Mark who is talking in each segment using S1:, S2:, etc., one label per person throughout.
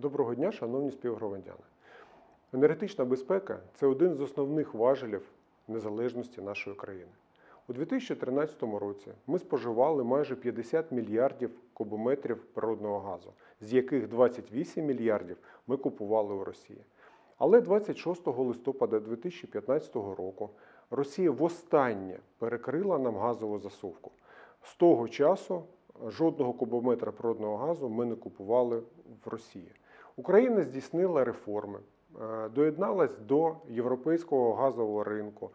S1: Доброго дня, шановні співгромадяни. Енергетична безпека це один з основних важелів незалежності нашої країни. У 2013 році ми споживали майже 50 мільярдів кубометрів природного газу, з яких 28 мільярдів ми купували у Росії. Але 26 листопада 2015 року Росія востаннє перекрила нам газову засувку. З того часу жодного кубометра природного газу ми не купували в Росії. Україна здійснила реформи, е, доєдналась до європейського газового ринку.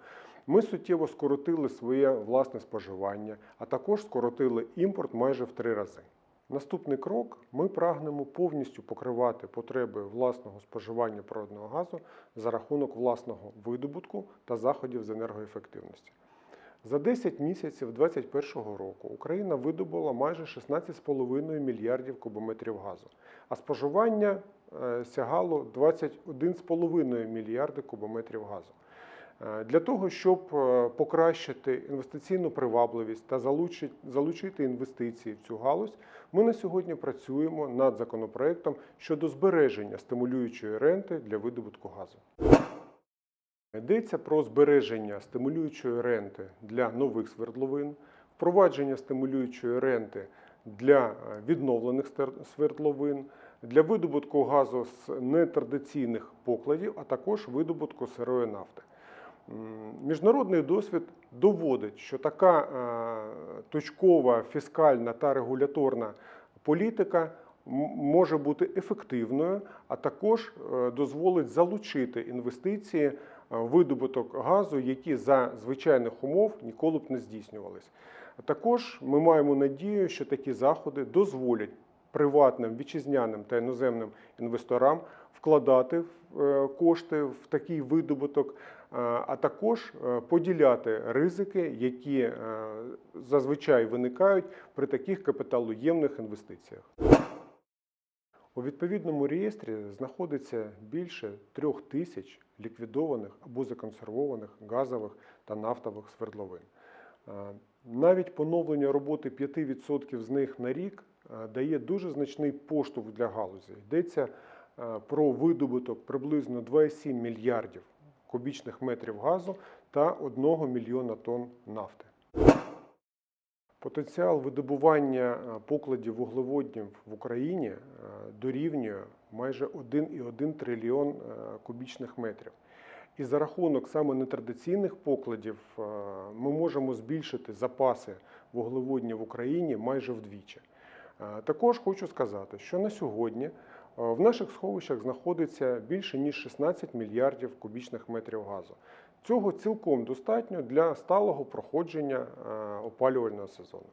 S1: Ми суттєво скоротили своє власне споживання, а також скоротили імпорт майже в три рази. Наступний крок ми прагнемо повністю покривати потреби власного споживання природного газу за рахунок власного видобутку та заходів з енергоефективності. За 10 місяців 2021 року Україна видобула майже 16,5 мільярдів кубометрів газу, а споживання е, сягало 21,5 мільярди кубометрів газу. Е, Для того, щоб е, покращити інвестиційну привабливість та залучити інвестиції в цю галузь, ми на сьогодні працюємо над законопроектом щодо збереження стимулюючої ренти для видобутку газу. Йдеться про збереження стимулюючої ренти для нових свердловин, впровадження стимулюючої ренти для е, відновлених свердловин, для видобутку газу з нетрадиційних покладів, а також видобутку сирої нафти. Міжнародний досвід доводить, що така е, точкова фіскальна та регуляторна політика може бути ефективною, а також е, дозволить залучити інвестиції видобуток газу, які за звичайних умов ніколи б не здійснювались. Також ми маємо надію, що такі заходи дозволять приватним вітчизняним та іноземним інвесторам вкладати е, кошти в такий видобуток, е, а також е, поділяти ризики, які е, зазвичай виникають при таких капіталоємних інвестиціях. У відповідному реєстрі знаходиться більше трьох тисяч ліквідованих або законсервованих газових та нафтових свердловин. Е, Навіть поновлення роботи 5% з них на рік е, дає дуже значний поштовх для галузі. Йдеться е, про видобуток приблизно 2,7 мільярдів кубічних метрів газу та 1 мільйона тонн нафти. Потенціал видобування е, покладів вуглеводнів в Україні е, дорівнює майже 1,1 трильйон е, кубічних метрів. І за рахунок саме нетрадиційних покладів ми можемо збільшити запаси вуглеводнів в Україні майже вдвічі. Також хочу сказати, що на сьогодні в наших сховищах знаходиться більше ніж 16 мільярдів кубічних метрів газу. Цього цілком достатньо для сталого проходження е, опалювального сезону.